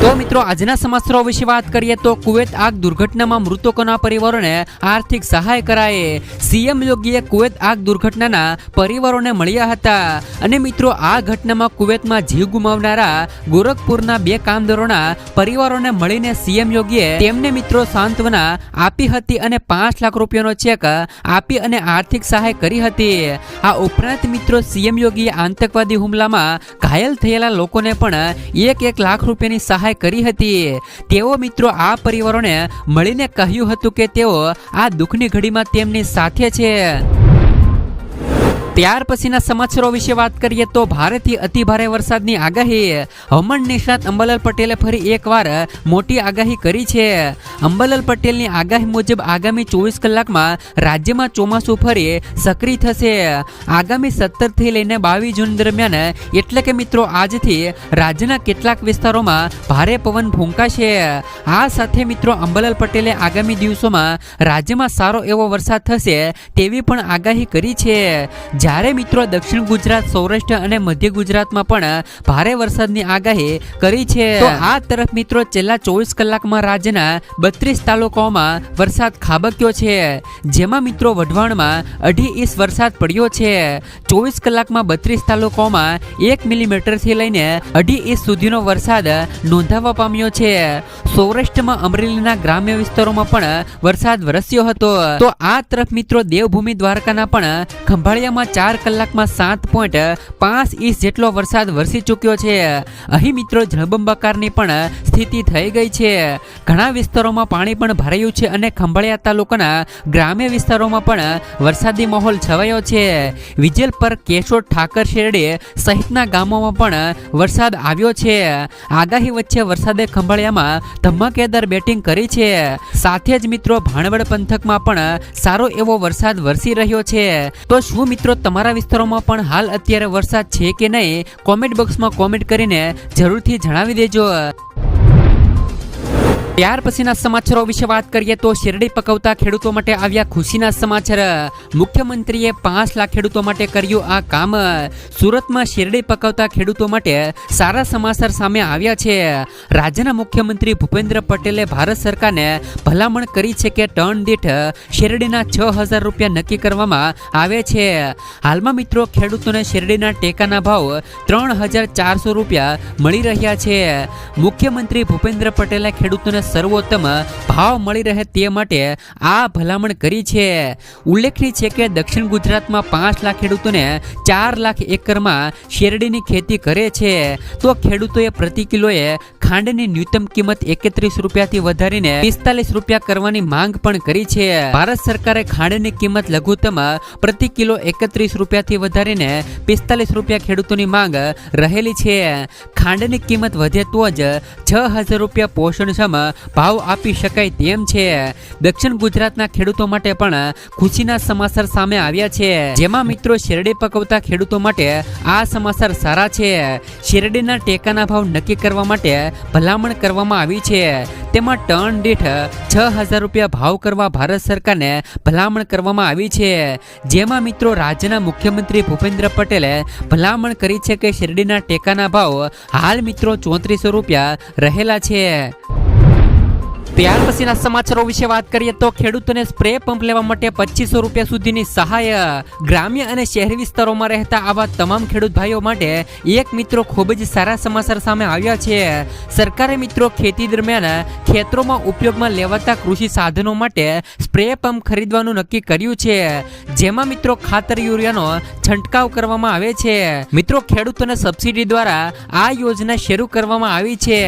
તો મિત્રો, આજના સમાચારો વિશે વાત કરીએ તો કુવેત આગ દુર્ઘટનામાં મૃતકોના પરિવારોને આર્થિક સહાય કરાયે. સીએમ યોગીએ કુવેત આગ દુર્ઘટનાના પરિવારોને મળ્યા હતા. અને મિત્રો, આ ઘટનામાં કુવેતમાં જીવ ગુમાવનારા ગોરખપુરના બે કામદારોના પરિવારોને મળીને સીએમ યોગીએ તેમને મિત્રો સાંત્વના આપી હતી અને પાંચ લાખ રૂપિયાનો ચેક આપી અને આર્થિક સહાય કરી હતી. આ ઉપરાંત મિત્રો, સીએમ યોગીએ આતંકવાદી હુમલામાં ઘાયલ થયેલા લોકોને પણ એક એક લાખ રૂપિયાની સહાય કરી હતી. તેઓ મિત્રો આ પરિવારોને મળીને કહ્યું હતું કે તેઓ આ દુઃખની ઘડીમાં તેમની સાથે છે. ત્યાર પછીના સમાચારો વિશે વાત કરીએ તો ભારેથી અતિ ભારે વરસાદની આગાહી. હવામાન નિષ્ણાત અંબાલાલ પટેલે ફરી એકવાર મોટી આગાહી કરી છે. અંબાલાલ પટેલની આગાહી મુજબ આગામી ચોવીસ કલાકમાં રાજ્યમાં ચોમાસું ફરી સક્રિય થશે. આગામી સત્તરથી લઈને બાવીસ જૂન દરમિયાન એટલે કે મિત્રો આજથી રાજ્યના કેટલાક વિસ્તારોમાં ભારે પવન ફૂંકાશે. આ સાથે મિત્રો અંબાલાલ પટેલે આગામી દિવસોમાં રાજ્યમાં સારો એવો વરસાદ થશે તેવી પણ આગાહી કરી છે. જ્યારે મિત્રો દક્ષિણ ગુજરાત સૌરાષ્ટ્ર અને મધ્ય ગુજરાતમાં પણ ભારે વરસાદની આગાહી કરી છે. તો આ તરફ મિત્રો છેલ્લા ચોવીસ કલાકમાં રાજ્યના બત્રીસ તાલુકાઓમાં વરસાદ ખાબક્યો છે. જેમાં મિત્રો વઢવાણમાં અઢી ઇંચ વરસાદ પડ્યો છે. ચોવીસ કલાકમાં બત્રીસ તાલુકાઓમાં એક મિલીમીટરથી લઈને અઢી ઇંચ સુધીનો વરસાદ નોંધાવા પામ્યો છે. સૌરાષ્ટ્રમાં અમરેલીના ગ્રામ્ય વિસ્તારોમાં પણ વરસાદ વરસ્યો હતો. તો આ તરફ મિત્રો દેવભૂમિ દ્વારકાના પણ ખંભાળિયામાં ચાર કલાકમાં સાત પોઈન્ટ પાંચ ઇંચ જેટલો વરસાદ વરસી ચૂક્યો છે. અહીં મિત્રો જળબંબાકારની પણ સ્થિતિ થઈ ગઈ છે. ઘણા વિસ્તારોમાં પાણી પણ ભરાયું છે અને ખંભાળિયા તાલુકાના ગ્રામ્ય વિસ્તારોમાં પણ વરસાદી માહોલ છવાયો છે. વિજેલ પર કેશોદ ઠાકર શેરડે સહિતના ગામોમાં પણ વરસાદ આવ્યો છે. આગાહી વચ્ચે વરસાદે ખંભાળિયામાં ધમાકેદાર બેટિંગ કરી છે. સાથે જ મિત્રો ભાણવડ પંથકમાં પણ સારો એવો વરસાદ વરસી રહ્યો છે. તો શું મિત્રો તમારા વિસ્તારોમાં પણ હાલ અત્યારે વરસાદ છે કે નહીં? કોમેન્ટ બોક્સમાં કોમેન્ટ કરીને જરૂરથી જણાવી દેજો. ત્યાર પછીના સમાચારો વિશે વાત કરીએ તો શેરડી પકવતા ખેડૂતો માટે આવ્યા ખુશીના સમાચાર. મુખ્યમંત્રીએ પાંચ લાખ ખેડૂતો માટે કર્યું આ કામ. સુરતમાં શેરડી પકવતા ખેડૂતો માટે સારા સમાચાર સામે આવ્યા છે. રાજ્યના મુખ્યમંત્રી ભૂપેન્દ્ર પટેલે ભારત સરકારને ભલામણ કરી છે કે ટન દીઠ શેરડીના છ હજાર રૂપિયા નક્કી કરવામાં આવે છે. હાલમાં મિત્રો ખેડૂતોને શેરડીના ટેકાના ભાવ ત્રણ હજાર ચારસો રૂપિયા મળી રહ્યા છે. મુખ્યમંત્રી ભૂપેન્દ્ર પટેલે ખેડૂતોને સર્વોત્તમ ભાવ મળી રહે તે માટે આ ભલામણ કરી છે. ઉલ્લેખનીય છે કે દક્ષિણ ગુજરાતમાં પાંચ લાખ ખેડૂતોને ચાર લાખ એકરમાં શેરડીની ખેતી કરે છે. તો ખેડૂતોએ પ્રતિ કિલોએ ખાંડની ન્યૂનતમ કિંમત એકત્રીસ રૂપિયાથી વધારીને પિસ્તાલીસ રૂપિયા કરવાની માંગ પણ કરી છે. ભારત સરકારે ખાંડની કિંમત લઘુત્તમ પ્રતિ કિલો એકત્રીસ રૂપિયાથી વધારીને પિસ્તાલીસ રૂપિયા ખેડૂતોની માંગ રહેલી છે. ખાંડની કિંમત વધે તો જ છ હજાર રૂપિયા પોષણક્ષમ ભાવ આપી શકાય તેમ છે. દક્ષિણ ગુજરાતના ખેડૂતો માટે પણ ખુશીના સમાચાર સામે આવ્યા છે. જેમાં મિત્રો શેરડી પકવતા ખેડૂતો માટે આ સમાચાર સારા છે. શેરડીના ટેકાના ભાવ નક્કી કરવા માટે ભલામણ કરવામાં આવી છે. તેમાં ટન દીઠ છ હજાર રૂપિયા ભાવ કરવા ભારત સરકારને ભલામણ કરવામાં આવી છે. જેમાં મિત્રો રાજ્યના મુખ્યમંત્રી ભૂપેન્દ્ર પટેલે ભલામણ કરી છે કે શેરડીના ટેકાના ભાવ હાલ મિત્રો ચોત્રીસો રૂપિયા રહેલા છે. ત્યાર પછીના સમાચારો વિશે વાત કરીએ તો ખેડૂતોને સ્પ્રે પંપ લેવા માટે પચીસો રૂપિયા સુધીની સહાય. ગ્રામ્ય અને શહેરી વિસ્તારોમાં રહેતા આવા તમામ ખેડૂત ભાઈઓ માટે એક મિત્રો ખૂબ જ સારા સમાચાર સામે આવ્યા છે. સરકારે મિત્રો ખેતી દરમિયાન ખેતરોમાં ઉપયોગમાં લેવાતા કૃષિ સાધનો માટે સ્પ્રે પંપ ખરીદવાનું નક્કી કર્યું છે. જેમાં મિત્રો ખાતર યુરિયાનો છંટકાવ કરવામાં આવે છે. મિત્રો ખેડૂતોને સબસિડી દ્વારા આ યોજના શરૂ કરવામાં આવી છે.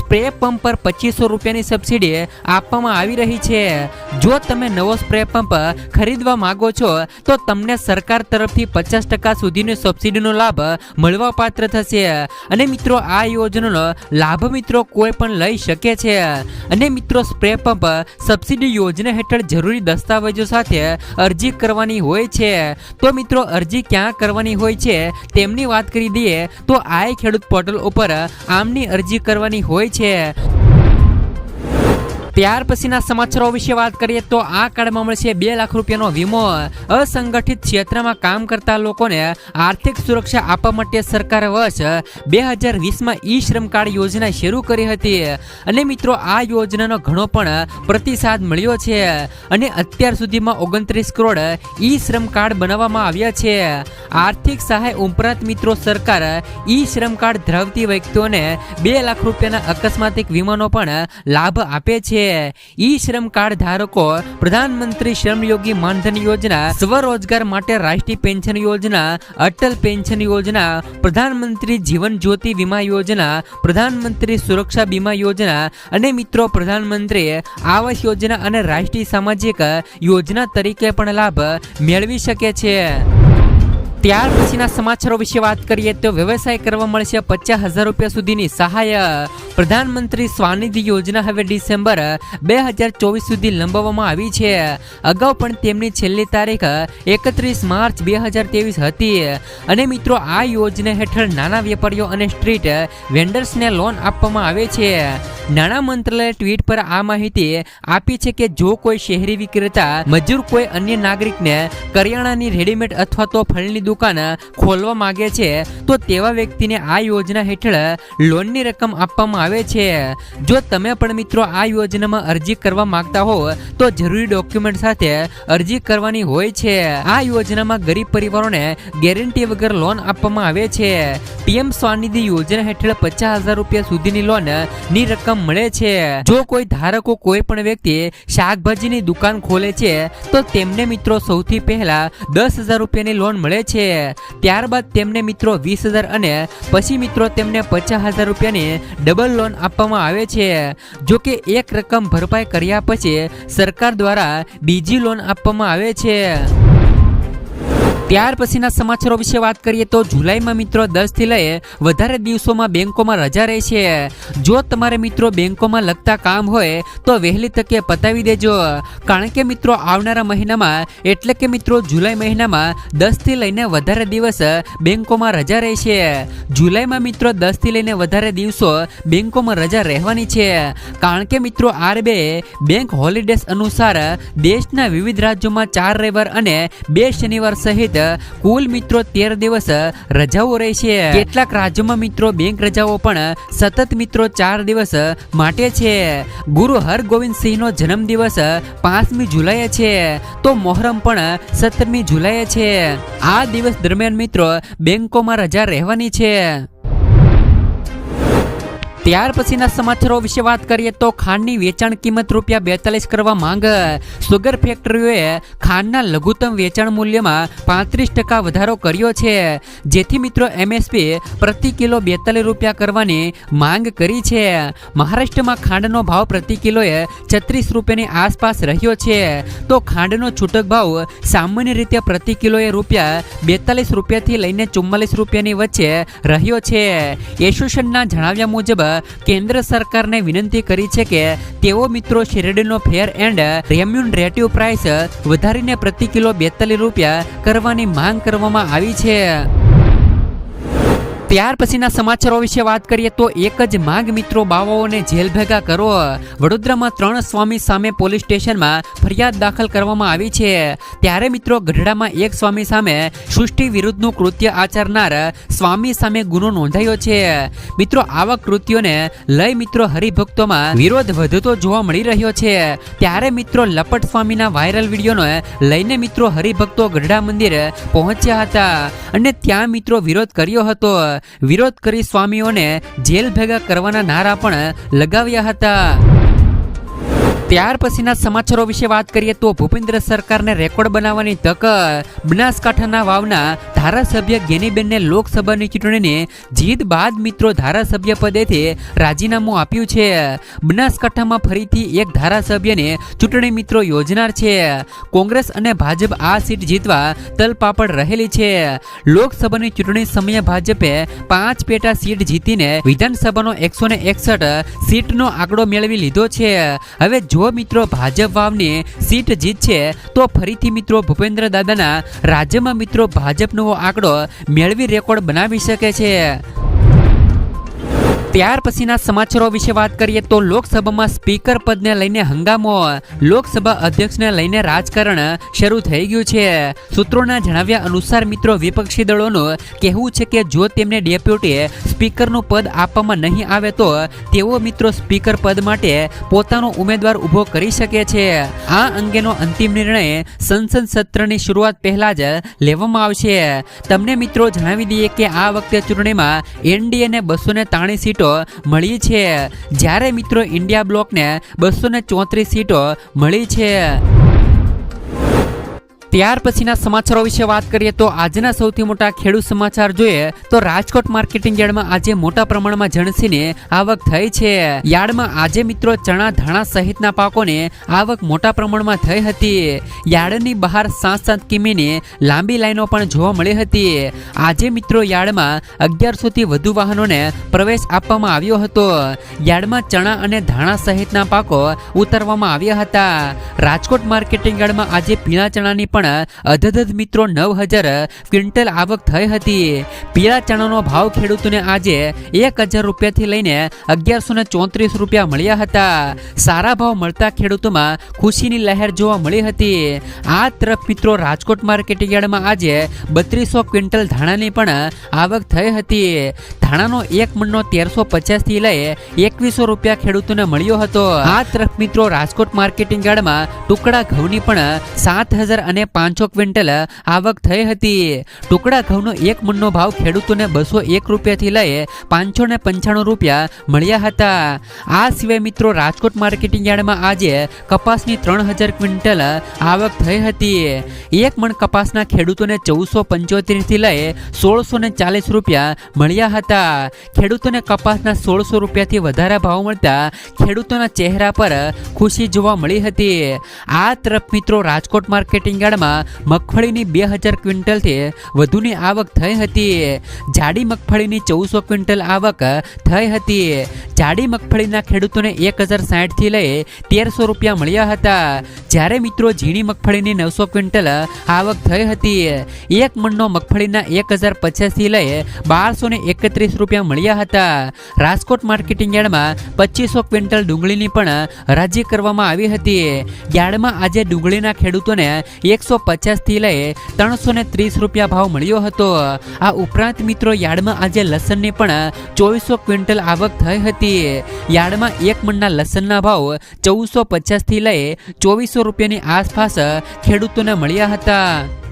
સ્પ્રે પંપ પર પચીસો રૂપિયાની સબસિડી આપવામાં આવી રહી છે. જો તમે નવો સ્પ્રે પંપ ખરીદવા માંગો છો, તો તમને સરકાર તરફથી પચાસ ટકા સુધીની સબસિડીનો લાભ મળવા પાત્ર થશે. અને મિત્રો, આ યોજનાનો લાભ મિત્રો કોઈ પણ લઈ શકે છે. અને મિત્રો, સ્પ્રે પંપ સબસિડી યોજના હેઠળ જરૂરી દસ્તાવેજો સાથે અરજી કરવાની હોય છે. તો મિત્રો, અરજી ક્યાં કરવાની હોય છે, તેમની વાત કરી દઈએ. તો આ ખેડૂત પોર્ટલ ઉપર આમની અરજી કરવાની હોય છે. ત્યાર પછીના સમાચારો વિશે વાત કરીએ તો આ કાર્ડમાં મળશે બે લાખ રૂપિયાનો વીમો. અસંગઠિત ક્ષેત્રમાં કામ કરતા લોકોને આર્થિક સુરક્ષા આપવા માટે સરકારે વર્ષ બે હજાર વીસમાં ઈ શ્રમ કાર્ડ યોજના શરૂ કરી હતી. અને મિત્રો, આ યોજનાનો ઘણો પણ પ્રતિસાદ મળ્યો છે. અને અત્યાર સુધીમાં ઓગણત્રીસ કરોડ ઈ શ્રમ કાર્ડ બનાવવામાં આવ્યા છે. આર્થિક સહાય ઉપરાંત મિત્રો, સરકાર ઈ શ્રમ કાર્ડ ધરાવતી વ્યક્તિઓને બે લાખ રૂપિયાના અકસ્માતિક વીમાનો પણ લાભ આપે છે. ઈ શ્રમ કાર્ડ ધારકો પ્રધાનમંત્રી શ્રમયોગી માનધન યોજના, સ્વરોજગાર માટે રાષ્ટ્રીય પેન્શન યોજના, અટલ પેન્શન યોજના, પ્રધાનમંત્રી જીવન જ્યોતિ વીમા યોજના, પ્રધાનમંત્રી સુરક્ષા બીમા યોજના અને મિત્રો પ્રધાનમંત્રી આવાસ યોજના અને રાષ્ટ્રીય સામાજિક યોજના તરીકે પણ લાભ મેળવી શકે છે. ત્યાર પછીના સમાચારો વિશે વાત કરીએ તો વ્યવસાય કરવા મળશે પચાસ હજાર રૂપિયા સુધીની સહાય. પ્રધાનમંત્રી સ્વાનિધિ યોજના હવે ડિસેમ્બર બે હજાર ચોવીસ સુધી લંબાવવામાં આવી છે. અગાઉ પણ તેમની છેલ્લી તારીખ એકત્રીસ માર્ચ બે હજાર ત્રેવીસ હતી. અને મિત્રો, આ યોજના હેઠળ નાના વેપારીઓ અને સ્ટ્રીટ વેન્ડર્સને લોન આપવામાં આવે છે. નાણાં મંત્રાલયે ટ્વીટ પર આ માહિતી આપી છે કે જો કોઈ શહેરી વિક્રેતા, મજૂર કોઈ અન્ય નાગરિકને કરિયાણાની રેડીમેડ અથવા તો ફળની દુકાન ખોલવા માંગે છે, તો તેવા વ્યક્તિને આ યોજના હેઠળ લોનની રકમ આપવામાં આવે છે. જો તમે પણ મિત્રો આ યોજનામાં અરજી કરવા માંગતા હો, તો જરૂરી ડોક્યુમેન્ટ સાથે અરજી કરવાની હોય છે. આ યોજનામાં ગરીબ પરિવારોને ગેરંટી વગર લોન આપવામાં આવે છે. પીએમ સ્વાનિધિ યોજના હેઠળ પચાસ હજાર રૂપિયા સુધીની લોનની રકમ મળે છે. જો કોઈ ધારકો કોઈ પણ વ્યક્તિ શાકભાજીની દુકાન ખોલે છે, તો તેમને મિત્રો સૌથી પહેલા દસ હજાર રૂપિયાની લોન મળે છે. ત્યારબાદ તેમને મિત્રો વીસ હજાર અને પછી મિત્રો તેમને પચાસ હજાર રૂપિયાની ડબલ લોન આપવામાં આવે છે. જો કે એક રકમ ભરપાઈ કર્યા પછી સરકાર દ્વારા બીજી લોન આપવામાં આવે છે. ત્યાર પછીના સમાચારો વિશે વાત કરીએ તો જુલાઈમાં મિત્રો દસથી લઈ વધારે દિવસોમાં બેંકોમાં રજા રહેશે. જો તમારે મિત્રો બેંકોમાં લગતા કામ હોય, તો વહેલી તકે પતાવી દેજો. કારણ કે મિત્રો આવનારા મહિનામાં, એટલે કે મિત્રો જુલાઈ મહિનામાં દસથી લઈને વધારે દિવસ બેંકોમાં રજા રહેશે. જુલાઈમાં મિત્રો દસથી લઈને વધારે દિવસો બેંકોમાં રજા રહેવાની છે. કારણ કે મિત્રો આરબીઆઈ બેંક હોલિડેસ અનુસાર દેશના વિવિધ રાજ્યોમાં ચાર રવિવાર અને બે શનિવાર સહિત કુલ મિત્રો તેર દિવસ રજાઓ રહેશે. કેટલાક રાજ્યોમાં મિત્રો બેંક રજાઓ પણ સતત મિત્રો ચાર દિવસ માટે છે. ગુરુ હરગોવિંદ સિંહનો જન્મદિવસ પાંચમી જુલાઈએ છે. તો મોહરમ પણ સત્તરમી જુલાઈએ છે. આ દિવસ દરમિયાન મિત્રો બેંકોમાં રજા રહેવાની છે. ત્યાર પછીના સમાચારો વિશે વાત કરીએ તો ખાંડની વેચાણ કિંમત રૂપિયા બેતાલીસ કરવા માંગ. સુગર ફેક્ટરીઓએ ખાંડના લઘુત્તમ વેચાણ મૂલ્યમાં પાંત્રીસ ટકા વધારો કર્યો છે. જેથી મિત્રો એમએસપી પ્રતિ કિલો બેતાલીસ રૂપિયા કરવાની માંગ કરી છે. મહારાષ્ટ્રમાં ખાંડનો ભાવ પ્રતિ કિલોએ છત્રીસ રૂપિયાની આસપાસ રહ્યો છે. તો ખાંડનો છૂટક ભાવ સામાન્ય રીતે પ્રતિ કિલોએ રૂપિયા બેતાલીસ રૂપિયાથી લઈને ચુમ્માલીસ રૂપિયાની વચ્ચે રહ્યો છે. એસોસિએશનના જણાવ્યા મુજબ કેન્દ્ર સરકારને વિનંતી કરી છે કે તેઓ મિત્રો શેરડીનો ફેર એન્ડ રેમ્યુનરેટિવ પ્રાઇસ વધારીને પ્રતિ કિલો બેતાલીસ રૂપિયા કરવાની માંગ કરવામાં આવી છે. ત્યાર પછીના સમાચારો વિશે વાત કરીએ તો એક જ માગ મિત્રો બાવાઓને જેલ ભેગા કરો. વડોદરામાં ત્રણ સ્વામી સામે પોલીસ સ્ટેશનમાં ફરિયાદ દાખલ કરવામાં આવી છે. ત્યારે મિત્રો ગઢડામાં એક સ્વામી સામે સૃષ્ટિ વિરુદ્ધનું કૃત્ય આચરનાર સ્વામી સામે ગુનો નોંધાયો છે. મિત્રો, આવા કૃત્યોને લઈ મિત્રો હરિભક્તોમાં વિરોધ વધતો જોવા મળી રહ્યો છે. ત્યારે મિત્રો લપટ સ્વામીના વાયરલ વિડીયોને લઈને મિત્રો હરિભક્તો ગઢડા મંદિર પહોંચ્યા હતા અને ત્યાં મિત્રો વિરોધ કર્યો હતો. વિરોધ કરી સ્વામીઓને જેલ ભેગા કરવાના નારા પણ લગાવ્યા હતા. ત્યાર પછીના સમાચારો વિશે વાત કરીએ તો ભૂપેન્દ્ર સરકારને રેકોર્ડ બનાવવાની તક બનાસકાંઠાના વાવના ધારાસભ્ય ગેનીબેનને લોકસભાની ચૂંટણીને જીત બાદ મિત્રો ધારાસભ્ય પદેથી રાજીનામું આપ્યું છે. બનાસકાંઠામાં ફરીથી એક ધારાસભ્યને ચૂંટણી મિત્રો યોજનાર છે. કોંગ્રેસ અને ભાજપ આ સીટ જીતવા તલપાપડ રહેલી છે. લોકસભાની ચૂંટણી સમયે ભાજપે પાંચ પેટા સીટ જીતીને વિધાનસભાનો એકસો ને એકસઠ સીટનો આંકડો મેળવી લીધો છે. હવે જો મિત્રો ભાજપ વાવની સીટ જીતશે, તો ફરીથી મિત્રો ભૂપેન્દ્ર દાદાના રાજ્યમાં મિત્રો ભાજપનો આંકડો મેળવી રેકોર્ડ બનાવી શકે છે. ત્યાર પછીના સમાચારો વિશે વાત કરીએ તો લોકસભામાં સ્પીકર પદને લઈને હંગામો. લોકસભા અધ્યક્ષને લઈને રાજકારણ શરૂ થઈ ગયું છે. સૂત્રોના જણાવ્યા અનુસાર મિત્રો વિપક્ષી દળોનું કહેવું છે કે જો તેમને ડેપ્યુટી સ્પીકરનું પદ આપવામાં નહીં આવે તો તેઓ મિત્રો સ્પીકર પદ માટે પોતાનો ઉમેદવાર ઊભો કરી શકે છે. આ અંગેનો અંતિમ નિર્ણય સંસદ સત્રની શરૂઆત પહેલા જ લેવામાં આવશે. તમને મિત્રો જણાવી દઈએ કે આ વખતે ચૂંટણીમાં એનડીએને બસો ને ત્રાણી સીટો મળી છે. જ્યારે મિત્રો ઇન્ડિયા બ્લોકને બસો ચોત્રીસ સીટો મળી છે. ત્યાર પછીના સમાચારો વિશે વાત કરીએ તો આજના સૌથી મોટા ખેડૂત સમાચાર જોઈએ તો રાજકોટ માર્કેટિંગ યાર્ડમાં આજે મોટા પ્રમાણમાં જણસીની આવક થઈ છે. યાર્ડમાં આજે મિત્રો ચણા, ધાણા સહિતના પાકોને આવક મોટા પ્રમાણમાં થઈ હતી. યાર્ડની બહાર સાત સાત કિમીની લાંબી લાઈનો પણ જોવા મળી હતી. આજે મિત્રો યાર્ડમાં અગિયારસોથી વધુ વાહનોને પ્રવેશ આપવામાં આવ્યો હતો. યાર્ડમાં ચણા અને ધાણા સહિતના પાકો ઉતારવામાં આવ્યા હતા. રાજકોટ માર્કેટિંગ યાર્ડમાં આજે પીળા ચણાની પણ અધધધ મિત્રો નવ હજાર ક્વિન્ટલ આવક થઈ હતી. પીળા ચણાનો ભાવ ખેડૂતોને આજે એક હજાર રૂપિયાથી લઈને અગિયારસો ને ચોત્રીસ રૂપિયા મળ્યા હતા. સારા ભાવ મળતા ખેડૂતોમાં ખુશીની લહેર જોવા મળી હતી. આ તરફ મિત્રો રાજકોટ માર્કેટિંગ આજે બત્રીસો ક્વિન્ટલ ધાણાની પણ આવક થઈ હતી. ધાણાનો એક મણનો તેરસો પચાસથી લઈ એકવીસો રૂપિયા ખેડૂતોને મળ્યો હતો. આ તરફ મિત્રો રાજકોટ માર્કેટિંગ યાર્ડમાં ટુકડા ઘઉંની પણ સાત હજાર અને પાંચસો ક્વિન્ટલ આવક થઈ હતી. ટુકડા ઘઉંનો એક મણનો ભાવ ખેડૂતોને બસો એક રૂપિયાથી લઈ પાંચસો ને પંચાણું રૂપિયા મળ્યા હતા. આ સિવાય મિત્રો, રાજકોટ માર્કેટિંગ યાર્ડમાં આજે કપાસની ત્રણ હજાર ક્વિન્ટલ આવક થઈ હતી. એક મણ કપાસના ખેડૂતોને ચૌદસો પંચોતેરથી લઈ સોળસો ને ચાલીસ રૂપિયા મળ્યા હતા. ખેડૂતોને કપાસના સોળસો રૂપિયાથી વધારે ભાવ મળતા ખેડૂતોના ચહેરા પર ખુશી જોવા મળી હતી. આ તરફ મિત્રો, રાજકોટ માર્કેટિંગ યાર્ડમાં મગફળીની બે હજાર ક્વિન્ટલથી વધુની આવક થઈ હતી. જાડી મગફળીની ચૌદસો ક્વિન્ટલ આવક થઈ હતી. જાડી મગફળીના ખેડૂતોને એક હજાર સાઠથી લઈ તેરસો રૂપિયા મળ્યા હતા. જ્યારે મિત્રો ઝીણી મગફળીની નવસો ક્વિન્ટલ આવક થઈ હતી, એક મણનો મગફળીના એક હજાર પચાસથી લઈ બારસો ને એકત્રીસ રૂપિયા મળ્યા હતા. રાજકોટ માર્કેટિંગ યાર્ડમાં પચીસો ક્વિન્ટલ ડુંગળીની પણ હરાજી કરવામાં આવી હતી. યાર્ડમાં આજે ડુંગળીના ખેડૂતોને એકસો પચાસથી લઈ ત્રણસો ને ત્રીસ રૂપિયા ભાવ મળ્યો હતો. આ ઉપરાંત મિત્રો, યાર્ડમાં આજે લસણની પણ ચોવીસો ક્વિન્ટલ આવક થઈ હતી. યાર્ડમાં એક મણના લસણના ભાવ ચૌદસો પચાસથી લઈ ચોવીસો રૂપિયાની આસપાસ ખેડૂતોને મળ્યા હતા.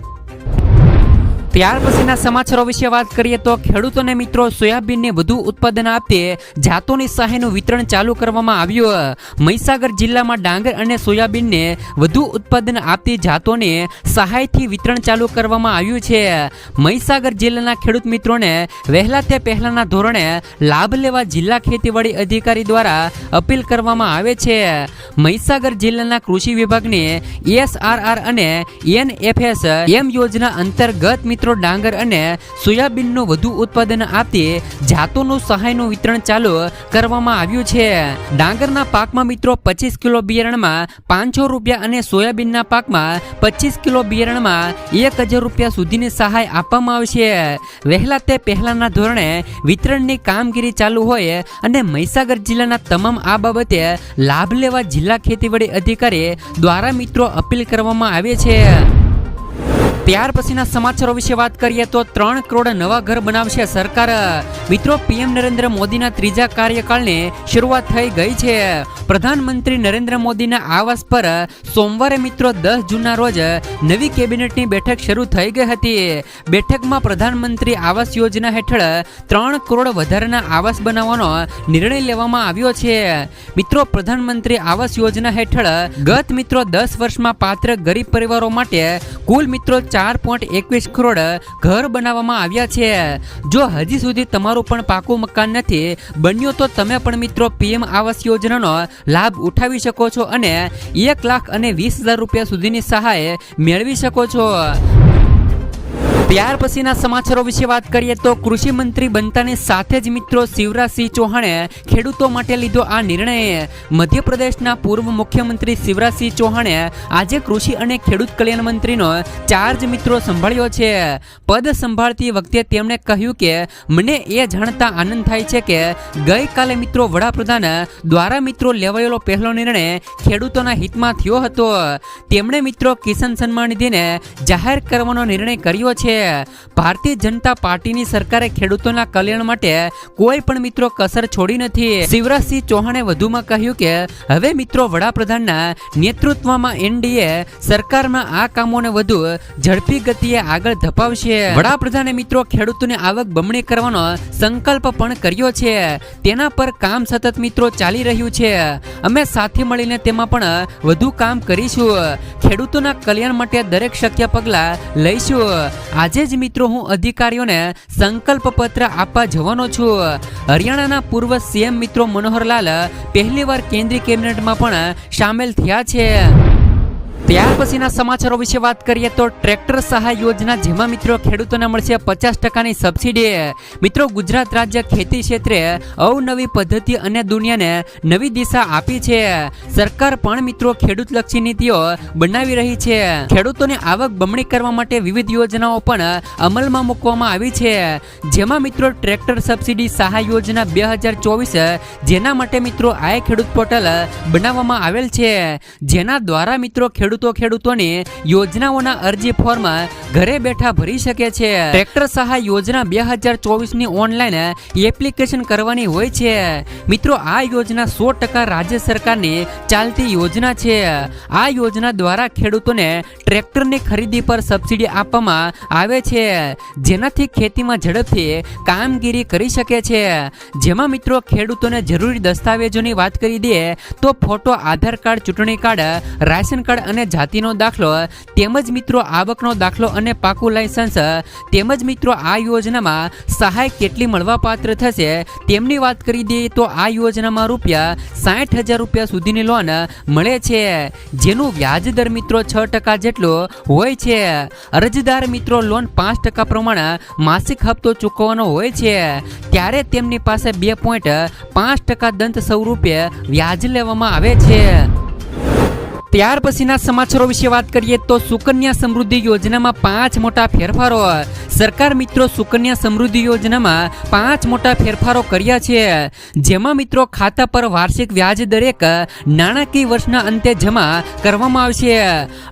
ત્યાર પછીના સમાચારો વિશે વાત કરીએ તો ખેડૂતોને મિત્રો સોયાબીનને વધુ ઉત્પાદન આપે જાતોની સહાયનું વિતરણ ચાલુ કરવામાં આવ્યું. મહીસાગર જિલ્લામાં ડાંગર અને સોયાબીનને વધુ ઉત્પાદન આપતી જાતોને સહાયથી વિતરણ ચાલુ કરવામાં આવ્યું છે. મહીસાગર જિલ્લાના ખેડૂત મિત્રોને વહેલા તે પહેલાના ધોરણે લાભ લેવા જિલ્લા ખેતીવાડી અધિકારી દ્વારા અપીલ કરવામાં આવે છે. મહીસાગર જિલ્લાના કૃષિ વિભાગની એસઆરઆર અને એનએફએસ એમ યોજના અંતર્ગત મિત્રો ડાંગર અને સોયાબીનનું વધુ ઉત્પાદન આપતી જાતોનું સહાયનું વિતરણ ચાલુ કરવામાં આવ્યું છે. ડાંગરના પાકમાં મિત્રો પચીસ કિલો બિયારણમાં પાંચસો રૂપિયા અને સોયાબીનના પાકમાં પચીસ કિલો બિયારણમાં એક હજાર રૂપિયા સુધીની સહાય આપવામાં આવશે. વહેલા તે પહેલાના ધોરણે વિતરણની કામગીરી ચાલુ હોય અને મહીસાગર જિલ્લાના તમામ આ બાબતે લાભ લેવા જિલ્લા ખેતીવાડી અધિકારી દ્વારા મિત્રો અપીલ કરવામાં આવે છે. ત્યાર પછીના સમાચારો વિશે વાત કરીએ તો ત્રણ કરોડ નવા ઘર બનાવશે સરકાર. મિત્રો, પીએમ નરેન્દ્ર મોદીના ત્રીજા કાર્યકાળને શરૂઆત થઈ ગઈ છે. પ્રધાનમંત્રી નરેન્દ્ર મોદીના આવાસ પર સોમવારે મિત્રો દસ જૂનના રોજ નવી કેબિનેટની બેઠક શરૂ થઈ ગઈ હતી. બેઠકમાં પ્રધાનમંત્રી આવાસ યોજના હેઠળ ત્રણ કરોડ વધારાના આવાસ બનાવવાનો નિર્ણય લેવામાં આવ્યો છે. મિત્રો, પ્રધાનમંત્રી આવાસ યોજના હેઠળ ગત મિત્રો દસ વર્ષમાં પાત્ર ગરીબ પરિવારો માટે કુલ મિત્રો ચાર ચાર પોઈન્ટ એકવીસ કરોડ ઘર બનાવવામાં આવ્યા છે. જો હજી સુધી તમારું પણ પાકું મકાન નથી, બન્યું તો તમે પણ મિત્રો પીએમ આવાસ યોજનાનો લાભ ઉઠાવી શકો છો અને એક લાખ અને વીસ હજાર રૂપિયા સુધીની સહાય મેળવી શકો છો. ત્યાર પછીના સમાચારો વિશે વાત કરીએ તો કૃષિ મંત્રી બનતાની સાથે જ મિત્રો શિવરાજસિંહ ચૌહાણે ખેડૂતો માટે લીધો આ નિર્ણય. મધ્યપ્રદેશના પૂર્વ મુખ્યમંત્રી શિવરાજસિંહ ચૌહાણે આજે કૃષિ અને ખેડૂત કલ્યાણ મંત્રીનો ચાર્જ મિત્રો સંભાળ્યો છે. પદ સંભાળતી વખતે તેમણે કહ્યું કે, મને એ જાણતા આનંદ થાય છે કે ગઈકાલે મિત્રો વડાપ્રધાન દ્વારા મિત્રો લેવાયેલો પહેલો નિર્ણય ખેડૂતોના હિતમાં થયો હતો. તેમણે મિત્રો કિસાન સન્માન નિધિને જાહેર કરવાનો નિર્ણય કર્યો છે. ભારતીય જનતા પાર્ટીની સરકારે ખેડૂતોના કલ્યાણ માટે કોઈ પણ મિત્રો કસર છોડી નથી. શિવરાજસિંહ ચૌહાણે વધુમાં કહ્યું કે, હવે મિત્રો વડાપ્રધાનના નેતૃત્વમાં એનડીએ સરકારમાં આ કામોને વધુ ઝડપી ગતિએ આગળ ધપાવશે. વડાપ્રધાને મિત્રો ખેડૂતોની આવક બમણી કરવાનો સંકલ્પ પણ કર્યો છે. તેના પર કામ સતત મિત્રો ચાલી રહ્યું છે. અમે સાથે મળીને તેમાં પણ વધુ કામ કરીશું. ખેડૂતોના કલ્યાણ માટે દરેક શક્ય પગલાં લઈશું. આજે જ મિત્રો હું અધિકારીઓને સંકલ્પ પત્ર આપવા જવાનો છું. હરિયાણાના પૂર્વ સીએમ મિત્રો મનોહરલાલ પહેલીવાર કેન્દ્રીય કેબિનેટમાં પણ સામેલ થયા છે. ત્યાર પછીના સમાચારો વિશે વાત કરીએ તો ટ્રેક્ટર સહાય યોજના જેમાં મિત્રો ખેડૂતોને મળશે પચાસ ટકાની સબસિડી. મિત્રો ગુજરાત રાજ્ય ખેતી ક્ષેત્રે અવનવી પદ્ધતિ અને દુનિયાને નવી દિશા આપી છે. સરકાર પણ મિત્રો ખેડૂતલક્ષી નીતિઓ બનાવી રહી છે. ખેડૂતોની આવક બમણી કરવા માટે વિવિધ યોજનાઓ પણ અમલમાં મૂકવામાં આવી છે. જેમાં મિત્રો ટ્રેક્ટર સબસિડી સહાય યોજના બે હજાર ચોવીસ, જેના માટે મિત્રો આય ખેડૂત પોર્ટલ બનાવવામાં આવેલ છે. જેના દ્વારા મિત્રો ખેડૂતો ખેડૂતોની યોજનાઓના અરજી ફોર્મ ઘરે બેઠા ભરી શકે છે. ટ્રેક્ટર સહાય યોજના બે હજાર ચોવીસની ઓનલાઈન એપ્લિકેશન કરવાની હોય છે. મિત્રો આ યોજના સો ટકા રાજ્ય સરકારની ચાલતી યોજના છે. આ યોજના દ્વારા ખેડૂતોને ટ્રેક્ટરની ખરીદી પર સબસિડી આપવામાં આવે છે. જેનાથી ખેતીમાં ઝડપથી કામગીરી કરી શકે છે. જેમાં મિત્રો ખેડૂતોને જરૂરી દસ્તાવેજોની વાત કરી દે તો ફોટો આધાર કાર્ડ ચૂંટણી કાર્ડ રાશન કાર્ડ અને જાતિનો દાખલો, તેમજ મિત્રો આવકનો દાખલો અને પાકું લાયસન્સ તેમજ મિત્રો આ યોજનામાં સહાય કેટલી મળવાપાત્ર થશે? તેમની વાત કરી દઈએ તો આ યોજનામાં રૂપિયા સાઠ હજાર રૂપિયા સુધીની લોન મળે છે, જેનું વ્યાજ દર મિત્રો છ ટકા જેટલો હોય છે. અરજદાર મિત્રો લોન પાંચ ટકા પ્રમાણે માસિક હપ્તો ચૂકવવાનો હોય છે, ત્યારે તેમની પાસે બે પોઈન્ટ પાંચ ટકા દંત સ્વરૂપે વ્યાજ લેવામાં આવે છે. ત્યાર પછીના સમાચારો વિશે વાત કરીએ તો સુકન્યા સમૃદ્ધિ યોજનામાં પાંચ મોટા ફેરફારો. સરકાર મિત્રો સુકન્યા સમૃદ્ધિ યોજનામાં પાંચ મોટા ફેરફારો કર્યા છે. જેમાં મિત્રો ખાતા પર વાર્ષિક વ્યાજ દરેક નાણાકીય વર્ષના અંતે જમા કરવામાં આવશે.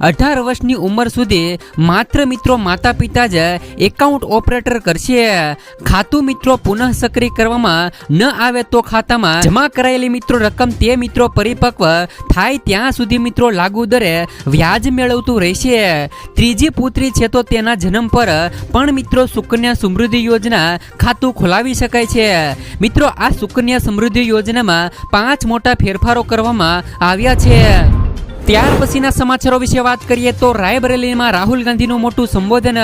અઢાર વર્ષની ઉંમર સુધી માત્ર મિત્રો માતા પિતા જ એકાઉન્ટ ઓપરેટર કરશે. ખાતું મિત્રો પુનઃ સક્રિય કરવામાં ન આવે તો ખાતામાં જમા કરાયેલી મિત્રો રકમ તે મિત્રો પરિપક્વ થાય ત્યાં સુધી મિત્રો લાગુ દરે વ્યાજ મેળવતું રહેશે. ત્રીજી પુત્રી છે તો તેના જન્મ પર પણ મિત્રો સુકન્યા સમૃદ્ધિ યોજના ખાતું ખોલાવી શકાય છે. મિત્રો, આ સુકન્યા સમૃદ્ધિ યોજનામાં પાંચ મોટા ફેરફારો કરવામાં આવ્યા છે. ત્યાર પછીના સમાચારો વિશે વાત કરીએ તો રાયબરેલીમાં રાહુલ ગાંધીનું મોટું સંબોધન.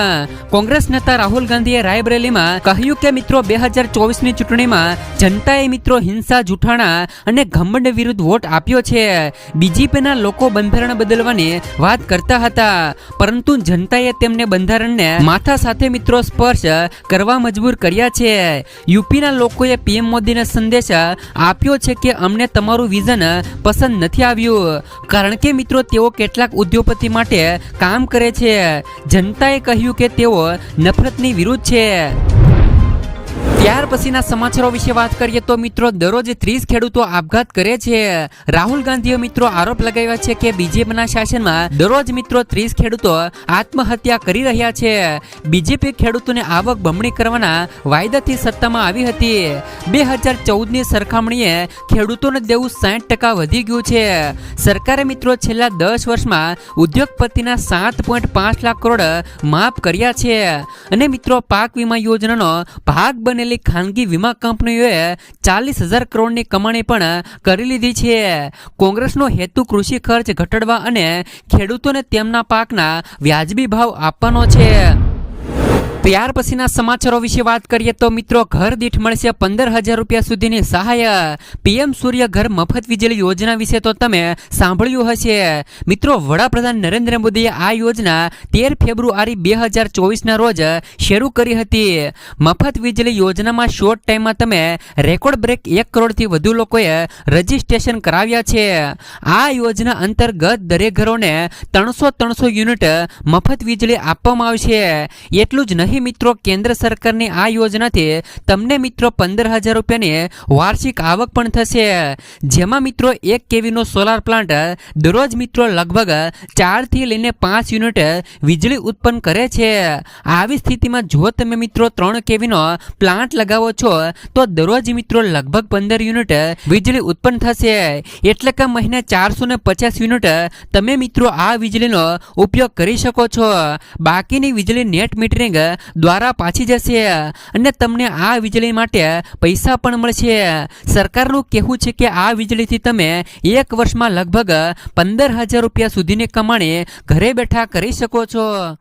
કોંગ્રેસ નેતા રાહુલ ગાંધીએ રાયબરેલીમાં કહ્યું કે મિત્રો, બે હજાર ચોવીસની ચૂંટણીમાં જનતાએ મિત્રો હિંસા જૂઠાણા અને ઘમંડ વિરુદ્ધ વોટ આપ્યો છે. બીજેપીના લોકો બંધારણ બદલવાની વાત કરતા હતા, પરંતુ જનતાએ તેમને બંધારણને માથા સાથે મિત્રો સ્પર્શ કરવા મજબૂર કર્યા છે. યુપીના લોકોએ પીએમ મોદીને સંદેશ આપ્યો છે કે અમને તમારું વિઝન પસંદ નથી આવ્યું, કારણ કે મિત્રો, તેઓ કેટલાક ઉદ્યોગપતિ માટે કામ કરે છે. જનતાએ કહ્યું કે તેઓ નફરતની વિરુદ્ધ છે. ત્યાર પછીના સમાચારો વિશે વાત કરીએ તો મિત્રો, દરરોજ ત્રીસ ખેડૂતો આપઘાત કરે છે. રાહુલ ગાંધીએ મિત્રો આરોપ લગાવ્યા છે કે બીજેપીના શાસનમાં દરરોજ મિત્રો ત્રીસ ખેડૂતો આત્મહત્યા કરી રહ્યા છે. બીજેપી ખેડૂતોને આવક બમણી કરવાના વાયદાથી સત્તામાં આવી હતી. બે હજાર ચૌદની સરખામણીએ ખેડૂતોને દેવું સાઠ ટકા વધી ગયું છે. સરકારે મિત્રો છેલ્લા દસ વર્ષમાં ઉદ્યોગપતિના સાત પોઈન્ટ પાંચ લાખ કરોડ માફ કર્યા છે. અને મિત્રો, પાક વીમા યોજનાનો ભાગ બનેલી કેટલીક ખાનગી વીમા કંપનીઓએ ચાલીસ હજાર કરોડની કમાણી પણ કરી લીધી છે. કોંગ્રેસનો હેતુ કૃષિ ખર્ચ ઘટાડવા અને ખેડૂતોને તેમના પાકના વ્યાજબી ભાવ આપવાનો છે. ત્યાર પછીના સમાચારો વિશે વાત કરીએ તો મિત્રો, ઘર દીઠ મળશે પંદર હજાર રૂપિયા સુધીની સહાય. પીએમ સૂર્ય ઘર મફત વીજળી યોજના વિશે તો તમે સાંભળ્યું હશે. મિત્રો, વડાપ્રધાન નરેન્દ્ર મોદીએ આ યોજના તેર ફેબ્રુઆરી બે હજાર ચોવીસના રોજ શરૂ કરી હતી. મફત વીજળી યોજનામાં શોર્ટ ટાઈમમાં તમે રેકોર્ડ બ્રેક એક કરોડથી વધુ લોકોએ રજીસ્ટ્રેશન કરાવ્યા છે. આ યોજના અંતર્ગત દરેક ઘરોને ત્રણસો ત્રણસો યુનિટ મફત વીજળી આપવામાં આવશે. એટલું જ નહીં મિત્રો, કેન્દ્ર સરકારની આ યોજનાથી તમને મિત્રો પંદર હજાર રૂપિયાની વાર્ષિક આવક પણ થશે. જેમાં મિત્રો એક કેવીનો સોલાર પ્લાન્ટ દરરોજ મિત્રો લગભગ ચારથી લઈને પાંચ યુનિટ વીજળી ઉત્પન્ન કરે છે. આવી સ્થિતિમાં જો તમે મિત્રો ત્રણ કેવીનો પ્લાન્ટ લગાવો છો, તો દરરોજ મિત્રો લગભગ પંદર યુનિટ વીજળી ઉત્પન્ન થશે. એટલે કે મહિને ચારસો ને પચાસ યુનિટ તમે મિત્રો આ વીજળીનો ઉપયોગ કરી શકો છો. બાકીની વીજળી નેટ મીટરિંગ દ્વારા પાછી જશે. અને તમને આ વીજળી માટે પૈસા પણ મળશે. સરકારનું કહેવું છે કે આ વીજળીથી તમે એક વર્ષમાં લગભગ પંદર હજાર રૂપિયા સુધીની કમાણી ઘરે બેઠા કરી શકો છો.